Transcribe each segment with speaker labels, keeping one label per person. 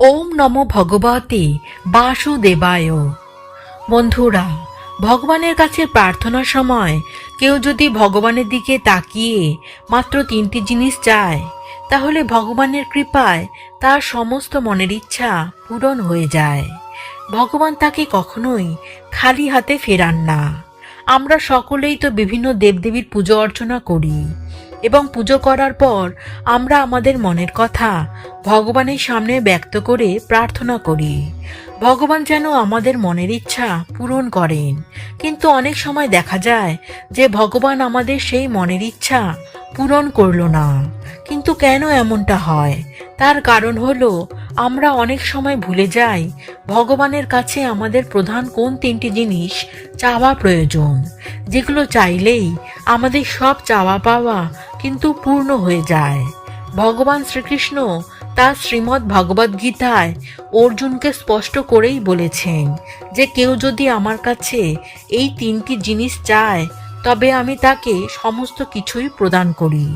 Speaker 1: ওম নম ভগবতে বাসুদেবায়। বন্ধুরা, ভগবানের কাছে প্রার্থনার সময় কেউ যদি ভগবানের দিকে তাকিয়ে মাত্র তিনটি জিনিস চায়, তাহলে ভগবানের কৃপায় তার সমস্ত মনের ইচ্ছা পূরণ হয়ে যায়। ভগবান তাকে কখনোই খালি হাতে ফেরান না। আমরা সকলেই তো বিভিন্ন দেবদেবীর পুজো অর্চনা করি। এবং পুজো করার পর আমরা আমাদের মনের কথা ভগবানের সামনে ব্যক্ত করে প্রার্থনা করি। ভগবান যেন আমাদের মনের ইচ্ছা পূরণ করেন। কিন্তু অনেক সময় দেখা যায় যে ভগবান আমাদের সেই মনের ইচ্ছা পূরণ করল না। কিন্তু কেন এমনটা হয়? তার কারণ হলো আমরা অনেক সময় ভুলে যাই, ভগবানের কাছে আমাদের প্রধান কোন তিনটি জিনিস? চাওয়া প্রয়োজন। যেগুলো চাইলেই আমাদের সব চাওয়া পাওয়া কিন্তু পূর্ণ হয়ে যায়। ভগবান শ্রীকৃষ্ণ তার শ্রীমদ্ ভগবদ গীতায় অর্জুনকে স্পষ্ট করেই বলেছেন যে কেউ যদি আমার কাছে এই তিনটি জিনিস চায়, তবে আমি তাকে সমস্ত কিছুই প্রদান করি।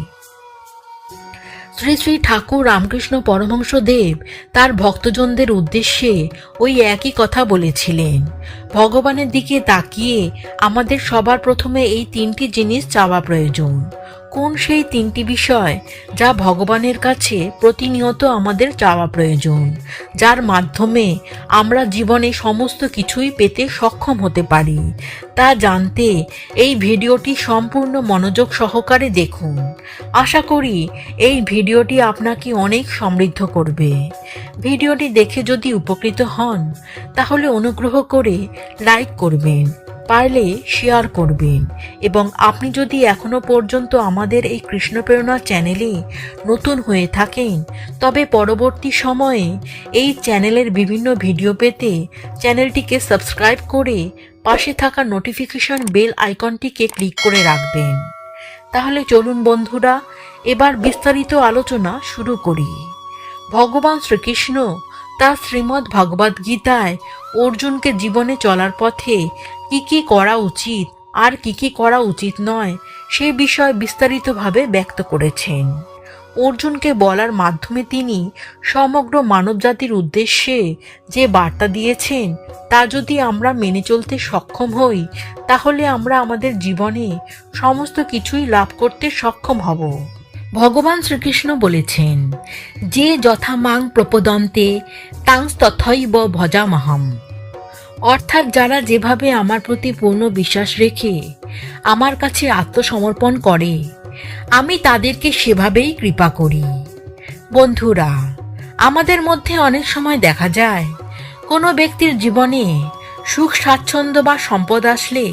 Speaker 1: শ্রী শ্রী ঠাকুর রামকৃষ্ণ পরমহংস দেব তার ভক্তজনদের উদ্দেশ্যে ওই একই কথা বলেছিলেন। ভগবানের দিকে তাকিয়ে আমাদের সবার প্রথমে এই তিনটি জিনিস চাওয়া প্রয়োজন। কোন সেই তিনটি বিষয় যা ভগবানের কাছে প্রতিনিয়ত আমাদের চাওয়া প্রয়োজন, যার মাধ্যমে আমরা জীবনে সমস্ত কিছুই পেতে সক্ষম হতে পারি। তা জানতে এই ভিডিওটি সম্পূর্ণ মনোযোগ সহকারে দেখুন। আশা করি এই ভিডিওটি আপনাকে অনেক সমৃদ্ধ করবে। ভিডিওটি দেখে যদি উপকৃত হন, তাহলে অনুগ্রহ করে লাইক করবেন। পারলে শেয়ার করবেন। এবং আপনি যদি এখনও পর্যন্ত আমাদের এই কৃষ্ণপ্রেরণা চ্যানেলে নতুন হয়ে থাকেন, তবে পরবর্তী সময়ে এই চ্যানেলের বিভিন্ন ভিডিও পেতে চ্যানেলটিকে সাবস্ক্রাইব করে পাশে থাকা নোটিফিকেশন বেল আইকনটিকে ক্লিক করে রাখবেন। তাহলে চলুন বন্ধুরা, এবার বিস্তারিত আলোচনা শুরু করি। ভগবান শ্রীকৃষ্ণ তার শ্রীমদ্ ভগবদ গীতায় অর্জুনকে জীবনে চলার পথে কি কি করা উচিত আর কি কি করা উচিত নয়, সে বিষয়ে বিস্তারিতভাবে ব্যক্ত করেছেন। অর্জুনকে বলার মাধ্যমে তিনি সমগ্র মানবজাতির উদ্দেশ্যে যে বার্তা দিয়েছেন, তা যদি আমরা মেনে চলতে সক্ষম হই, তাহলে আমরা আমাদের জীবনে সমস্ত কিছুই লাভ করতে সক্ষম হব। ভগবান শ্রীকৃষ্ণ বলেছেন, যে যথা মাং প্রপদন্তে, তাং তথৈব ভজামহম। অর্থাৎ যারা যেভাবে আমার প্রতি পূর্ণ বিশ্বাস রেখে আমার কাছে আত্মসমর্পণ করে, আমি তাদেরকে সেভাবেই কৃপা করি। বন্ধুরা, আমাদের মধ্যে অনেক সময় দেখা যায়, কোনো ব্যক্তির জীবনে সুখ, স্বাচ্ছন্দ্য বা সম্পদ আসলে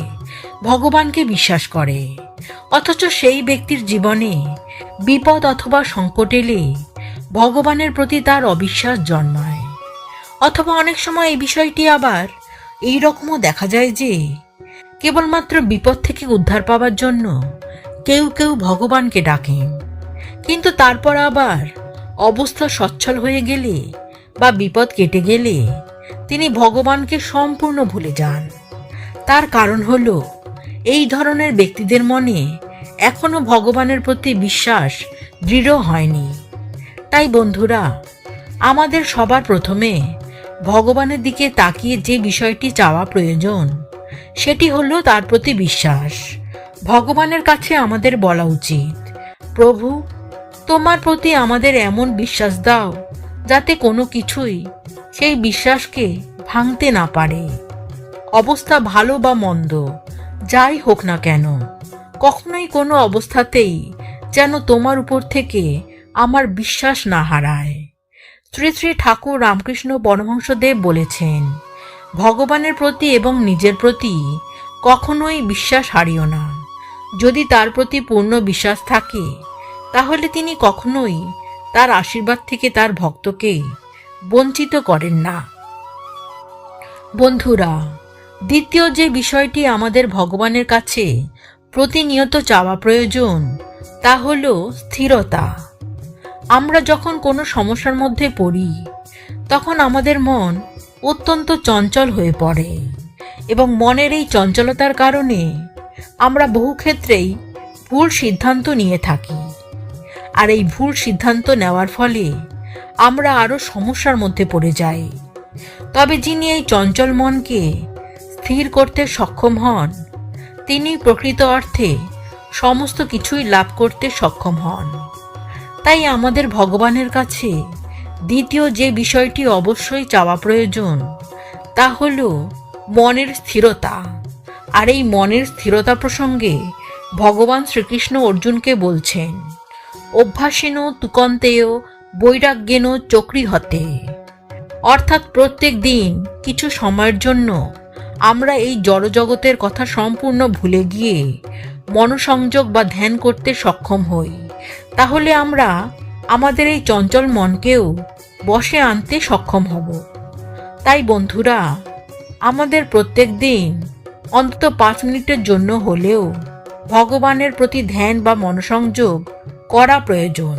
Speaker 1: ভগবানকে বিশ্বাস করে। অথচ সেই ব্যক্তির জীবনে বিপদ অথবা সংকট এলে ভগবানের প্রতি তার অবিশ্বাস জন্মায়। অথবা অনেক সময় এই বিষয়টি আবার এই রকমও দেখা যায় যে কেবলমাত্র বিপদ থেকে উদ্ধার পাওয়ার জন্য কেউ কেউ ভগবানকে ডাকেন কিন্তু তারপর আবার অবস্থা সচ্ছল হয়ে গেলে বা বিপদ কেটে গেলে তিনি ভগবানকে সম্পূর্ণ ভুলে যান। তার কারণ হল এই ধরনের ব্যক্তিদের মনে এখনও ভগবানের প্রতি বিশ্বাস দৃঢ় হয়নি। তাই বন্ধুরা, আমাদের সবার প্রথমে ভগবানের দিকে তাকিয়ে যে বিষয়টি চাওয়া প্রয়োজন, সেটি হলো তার প্রতি বিশ্বাস। ভগবানের কাছে আমাদের বলা উচিত, প্রভু, তোমার প্রতি আমাদের এমন বিশ্বাস দাও, যাতে কোনো কিছুই সেই বিশ্বাসকে ভাঙতে না পারে। অবস্থা ভালো বা মন্দ, যাই হোক না কেন, কখনোই কোনো অবস্থাতেই যেন তোমার উপর থেকে আমার বিশ্বাস না হারায়। শ্রী শ্রী ঠাকুর রামকৃষ্ণ পরমহংসদেব বলেছেন, ভগবানের প্রতি এবং নিজের প্রতি কখনোই বিশ্বাস হারিও না। যদি তার প্রতি পূর্ণ বিশ্বাস থাকে, তাহলে তিনি কখনোই তার আশীর্বাদ থেকে তার ভক্তকে বঞ্চিত করেন না। বন্ধুরা, দ্বিতীয় যে বিষয়টি আমাদের ভগবানের কাছে প্রতিনিয়ত চাওয়া প্রয়োজন, তা হল স্থিরতা। আমরা যখন কোনো সমস্যার মধ্যে পড়ি, তখন আমাদের মন অত্যন্ত চঞ্চল হয়ে পড়ে এবং মনের এই চঞ্চলতার কারণে আমরা বহু ক্ষেত্রেই ভুল সিদ্ধান্ত নিয়ে থাকি। আর এই ভুল সিদ্ধান্ত নেওয়ার ফলে আমরা আরও সমস্যার মধ্যে পড়ে যাই। তবে যিনি এই চঞ্চল মনকে স্থির করতে সক্ষম হন, তিনি প্রকৃত অর্থে সমস্ত কিছুই লাভ করতে সক্ষম হন। তাই আমাদের ভগবানের কাছে দ্বিতীয় যে বিষয়টি অবশ্যই চাওয়া প্রয়োজন, তা হল মনের স্থিরতা। আর এই মনের স্থিরতা প্রসঙ্গে ভগবান শ্রীকৃষ্ণ অর্জুনকে বলছেন, অভ্যাসেন তুকন্তেয় বৈরাগ্যেন চক্রি হতে অর্থাৎ প্রত্যেক দিন কিছু সময়ের জন্য আমরা এই জড়জগতের কথা সম্পূর্ণ ভুলে গিয়ে মনসংযোগ বা ধ্যান করতে সক্ষম হই। তাহলে আমরা আমাদের এই চঞ্চল মনকেও বসে আনতে সক্ষম হব। তাই বন্ধুরা, আমাদের প্রত্যেক দিন অন্তত পাঁচ মিনিটের জন্য হলেও ভগবানের প্রতি ধ্যান বা মনসংযোগ করা প্রয়োজন।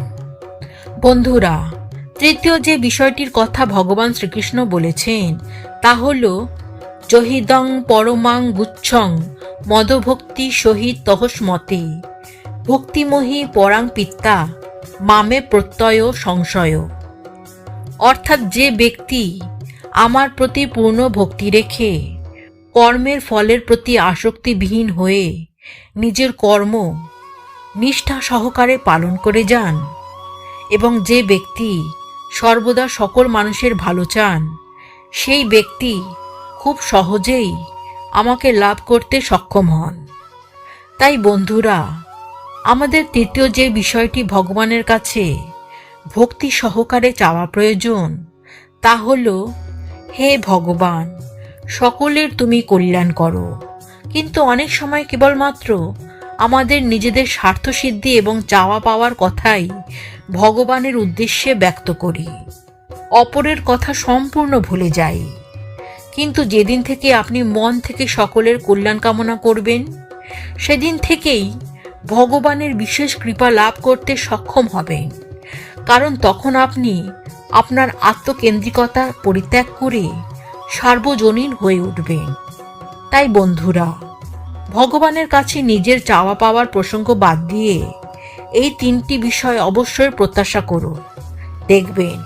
Speaker 1: বন্ধুরা, তৃতীয় যে বিষয়টির কথা ভগবান শ্রীকৃষ্ণ বলেছেন, তা হল জহিদং পরমাং গুচ্ছং মদভক্তি সহিত তহস্মতে। ভক্তিমোহী পরাং পিত্তা, মামে প্রত্যয় সংশয়। অর্থাৎ যে ব্যক্তি আমার প্রতি পূর্ণ ভক্তি রেখে কর্মের ফলের প্রতি আসক্তিবিহীন হয়ে নিজের কর্ম নিষ্ঠা সহকারে পালন করে যান এবং যে ব্যক্তি সর্বদা সকল মানুষের ভালো চান, সেই ব্যক্তি খুব সহজেই আমাকে লাভ করতে সক্ষম হন। তাই বন্ধুরা আমাদের তৃতীয় যে বিষয়টি ভগবানের কাছে, ভক্তি সহকারে চাওয়া প্রয়োজন, তা হল, হে ভগবান, সকলের তুমি কল্যাণ করো। কিন্তু অনেক সময় কেবলমাত্র আমাদের নিজেদের স্বার্থসিদ্ধি এবং চাওয়া পাওয়ার কথাই ভগবানের উদ্দেশ্যে ব্যক্ত করি। অপরের কথা সম্পূর্ণ ভুলে যাই। কিন্তু যেদিন থেকে আপনি মন থেকে সকলের কল্যাণ কামনা করবেন, সেদিন থেকেই ভগবানের বিশেষ কৃপা লাভ করতে সক্ষম হবেন। কারণ তখন আপনি আপনার আত্মকেন্দ্রিকতা পরিত্যাগ করে সার্বজনীন হয়ে উঠবেন। তাই বন্ধুরা, ভগবানের কাছে নিজের চাওয়া পাওয়ার প্রসঙ্গ বাদ দিয়ে এই তিনটি বিষয় অবশ্যই প্রত্যাশা করুন। দেখবেন,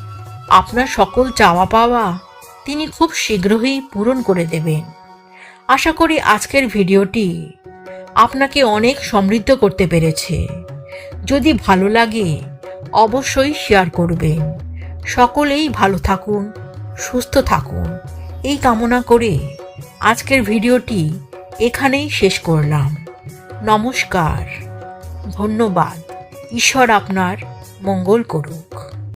Speaker 1: আপনার সকল চাওয়া পাওয়া তিনি খুব শীঘ্রই পূরণ করে দেবেন। আশা করি আজকের ভিডিওটি আপনাকে অনেক সমৃদ্ধ করতে পেরেছে। যদি ভালো লাগে, অবশ্যই শেয়ার করবেন। সকলেই ভালো থাকুন, সুস্থ থাকুন। এই কামনা করে আজকের ভিডিওটি এখানেই শেষ করলাম। নমস্কার। ধন্যবাদ। ঈশ্বর আপনার মঙ্গল করুক।